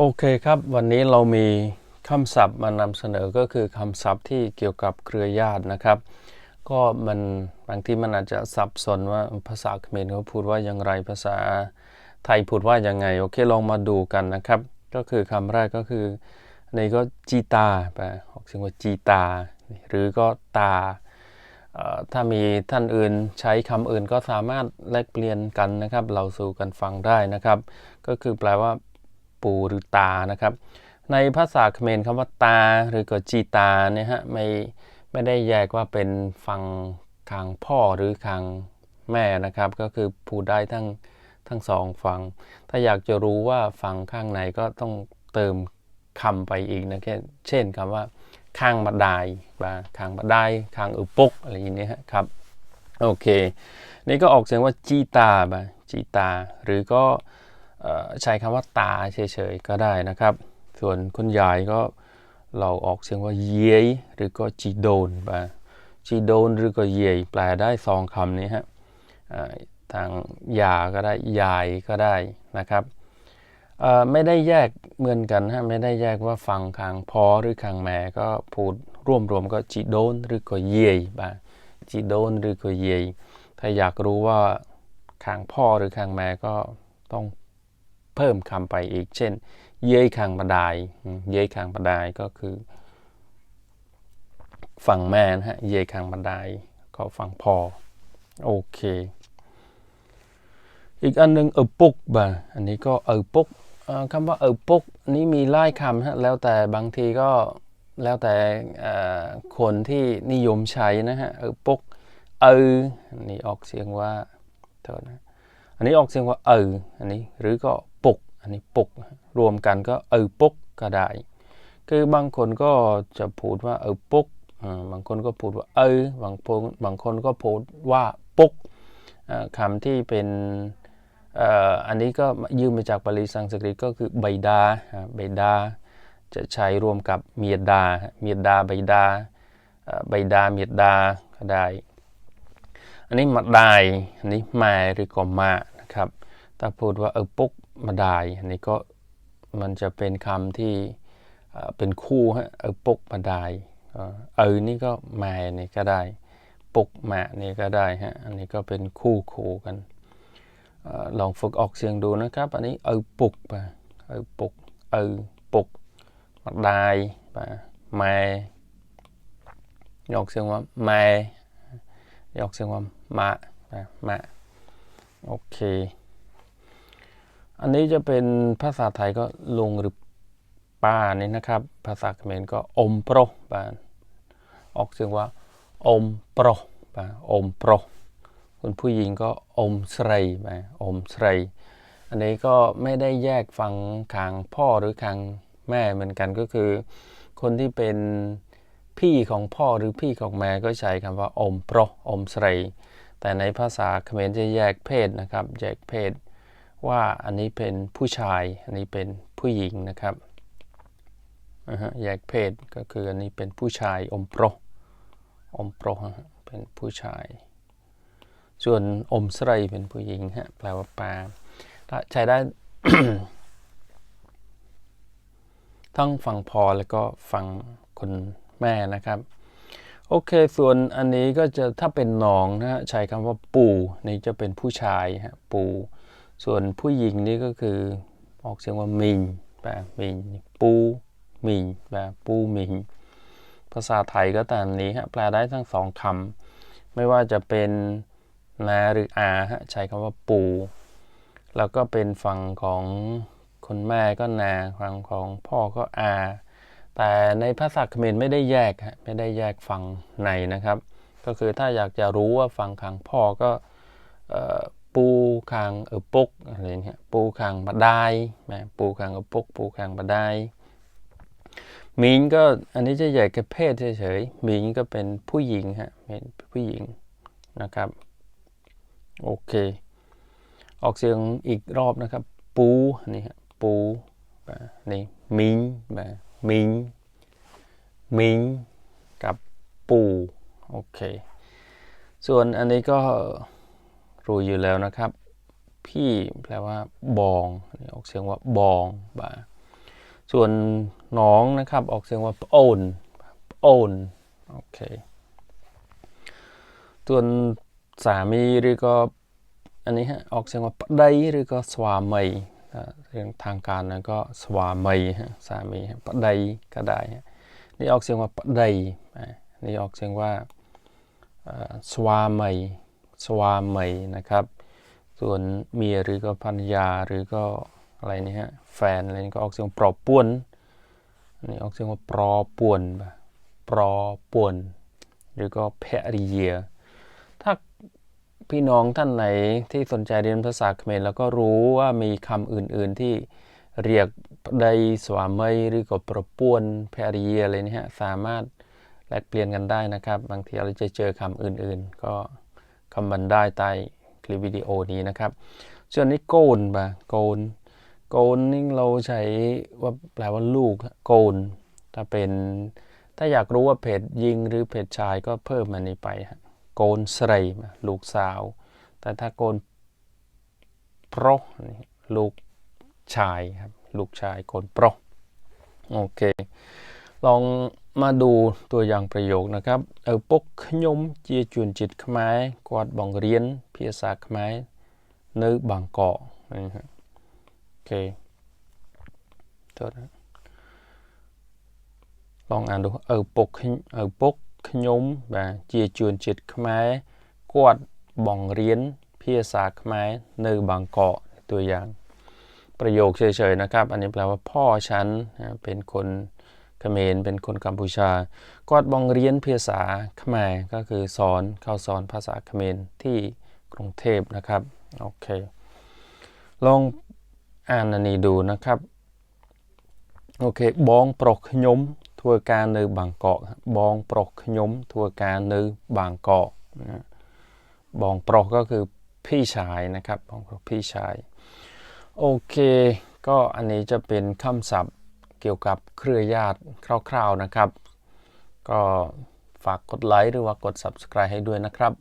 โอเคครับ วันนี้เรามีคำศัพท์มานำเสนอก็คือคำศัพท์ที่เกี่ยวกับเครือญาตินะครับ ก็มันบางทีมันอาจจะสับสนว่าภาษาเขมรเขาพูดว่าอย่างไรภาษาไทยพูดว่ายังไงโอเคลองมาดูกันนะครับ ก็คือคำแรกก็คือนนี้ก็จีตาไปออกเสียงว่าจีตา หรือก็ตา ถ้ามีท่านอื่นใช้คำอื่นก็สามารถแลกเปลี่ยนกันนะครับ เราสู่กันฟังได้นะครับ ก็คือแปลว่า ปูหรือตานะครับ ในภาษาเขมรคำว่าตาหรือก็จีตาเนี่ยฮะไม่ไม่ได้แยกว่าเป็นฝั่งทางพ่อหรือทางแม่นะครับ ก็คือพูดได้ทั้งทั้งสองฝั่งถ้าอยากจะรู้ว่าฝั่งข้างไหนก็ต้องเติมคำไปอีกนะแค่เช่นคำว่าข้างบันไดบาข้างบันไดข้างอุปกอะไรอย่างนี้ฮะครับโอเค นี่ก็ออกเสียงว่าจีตาบาจีตา หรือก็ ใช้คำว่าตาเฉยๆก็ได้นะครับ ส่วนคุณยายก็เราออกเสียงว่าเย้ยหรือก็จีโดนไปจีโดนหรือก็เย้ยแปลได้สองคำนี้ฮะทางยาก็ได้ยายก็ได้นะครับไม่ได้แยกเหมือนกันฮะไม่ได้แยกว่าฟังคางพอหรือคางแม่ก็พูดรวมๆก็จีโดนหรือก็เย้ยไปจีโดนหรือก็เย้ยถ้าอยากรู้ว่าคางพ่อหรือคางแม่ก็ต้อง เพิ่มคำไปอีก เช่น เย้ยคางบันไดอืมเย้ยคางบันไดก็คือ ฝั่งแม่นะฮะเย้ยคางบันไดก็ฝั่งพอโอเค อีกอันหนึงเออปุกบ่ะอันนี้ก็เออปุกคำว่าเออปุกนี้มีหลายคำฮะแล้วแต่บางทีก็แล้วแต่คนที่นิยมใช้นะฮะเออปุกเอออันนี้ออกเสียงว่าโทษนะ อันนี้ออกเสียงว่าเอออันนี้หรือก็ปุกอันนี้ปุกรวมกันก็เออปุกก็ได้ คือบางคนก็จะพูดว่าเออปุกบางคนก็พูดว่าเออบางคนบางคนก็พูดว่าปุกอ่าคำที่เป็นอันนี้ก็ยืมมาจากบาลีสันสกฤตก็คือใบดาใบดา จะใช้รวมกับเมียดาเมียดาใบดาใบดาเมียดาก็ได้ อันนี้มาได้อันนี้มาหรือก็มานะครับ ถ้าพูดว่าเออปุ๊กมาได้อันนี้ก็มันจะเป็นคำที่เป็นคู่ฮะเออปุ๊กมาได้เออเออนี่ก็มานี่ก็ได้ปุกมานี่ก็ได้ฮะอันนี้ก็เป็นคู่คู่กันลองฝึกออกเสียงดูนะครับ อันนี้เออปุกไปเออปุกเออปุกมาได้ไปมาออกเสียงว่ามา ออกเสียงว่ามะนะมะโอเค อันนี้จะเป็นภาษาไทยก็ลุงหรือป้านี่นะครับ ภาษาเขมรก็อมโปรบานออกเสียงว่าอมโปรบาอมโปรคุณผู้หญิงก็อมสไรบาอมสไรอันนี้ก็ไม่ได้แยกฟังคางพ่อหรือคางแม่เหมือนกันก็คือ คนที่เป็น พี่ของพ่อหรือพี่ของแม่ก็ใช้คำว่าอมโปรอมสไรแต่ในภาษาเขมรจะแยกเพศนะครับ แยกเพศ ว่าอันนี้เป็นผู้ชาย อันนี้เป็นผู้หญิงนะครับแยกเพศก็คืออันนี้เป็นผู้ชายอมโปรอมโปรเป็นผู้ชาย ส่วนอมสไรเป็นผู้หญิงฮะแปลว่าปลาถ้าใช้ได้ทั้งฝั่งพ่อแล้วก็ฝั่งคน แม่นะครับ โอเค ส่วนอันนี้ก็จะถ้าเป็นน้องนะฮะใช้คำว่าปู่นี่จะเป็นผู้ชายฮะปู่ส่วนผู้หญิงนี่ก็คือออกเสียงว่ามิงแปลมิงปูมิงแปลปูมิงภาษาไทยก็ตามนี้ฮะแปลได้ทั้งสองคำไม่ว่าจะเป็นนาหรืออาฮะใช้คำว่าปู แล้วก็เป็นฝั่งของคนแม่ก็นาฝั่งของพ่อก็อา แต่ในภาษาเขมรไม่ได้แยกฮะไม่ได้แยกฝั่งในนะครับ ก็คือถ้าอยากจะรู้ว่าฝั่งข้างพ่อก็ปูคางเออปุกอะไรเงี้ยปูคางบาได้นะปูคางเออปุกปูคางบาได้มิงก็อันนี้จะใหญ่แค่เพศเฉยๆมิงก็เป็นผู้หญิงฮะเป็นผู้หญิงนะครับโอเค ออกเสียงอีกรอบนะครับ ปูนี่ฮะปูนี่มิงแบบ มิงมิงกับปูโอเค ส่วนอันนี้ก็รู้อยู่แล้วนะครับ พี่แปลว่าบองอันนี้ออกเสียงว่าบองบ่าส่วนน้องนะครับออกเสียงว่าโอนโอนโอเคส่วนสามีหรือก็อันนี้ฮะออกเสียงว่าปไดหรือก็สวามี เรื่องทางการนะก็สวามีสามีฮะปไดก็ได้ฮะนี่ออกเสียงว่าปดอ่านี่ออกเสียงว่าสวามีสวามีนะครับ ส่วนเมียหรือก็ภรรยาหรือก็อะไรนี่ฮะแฟนอะไรนี่ก็ออกเสียงปรอป่วนนี่ออกเสียงว่าปรอป่วนป่ะปรอป่วนหรือก็แพริเย พี่น้องท่านไหนที่สนใจเรียนภาษาเขมรแล้วก็รู้ว่ามีคำอื่น ๆที่เรียกได้สวามีหรือก็ประปวนแพริเยอะไรนี่ฮะสามารถแลกเปลี่ยนกันได้นะครับ บางทีเราจะเจอคำอื่น ๆ ก็คำบรรได้ใต้คลิปวิดีโอนี้นะครับ ส่วนนี้โกนปะโกนโกนนี่เราใช้ว่าแปลว่าลูกโกนถ้าเป็นถ้าอยากรู้ว่าเพศหญิงหรือเพศชายก็เพิ่มมันนี้ไปฮะ โกนสไลมาลูกสาว แต่ถ้าโกนโปรนี่ลูกชายครับ ลูกชายโกนโปรโอเค ลองมาดูตัวอย่างประโยคนะครับឪពុកខ្ញុំជាជួនជាតិខ្មែរគាត់បង្រៀនភាសាខ្មែរនៅបាងកកនេះហ่ะអូខេតោះណាលងអានดูឪពុកខ្ញុំឪពុក ខ្ញុំបាទជាជួនជាតិខ្មែរគាត់បង្រៀនភាសាខ្មែរនៅបាងកកตัวอย่าง ประโยคเฉยๆนะครับ อันนี้แปลว่าพ่อฉันนะเป็นคนเขมรเป็นคนกัมพูชากอดบองเรียนภาษาเขมรก็คือสอนเข้าสอนภาษาเขมรที่กรุงเทพนะครับ โอเค ลองอ่านอันนี้ดูนะครับ โอเค บองปรกขยม ทัวการในบางกอกบองปรกยมทัวการในบางกอกนะบองปรกก็คือพี่ชายนะครับบองปรกพี่ชาย โอเค ก็อันนี้จะเป็นคำศัพท์เกี่ยวกับเครือญาติคร่าวๆนะครับ ก็ฝากกดไลค์หรือว่ากด subscribe ให้ด้วยนะครับ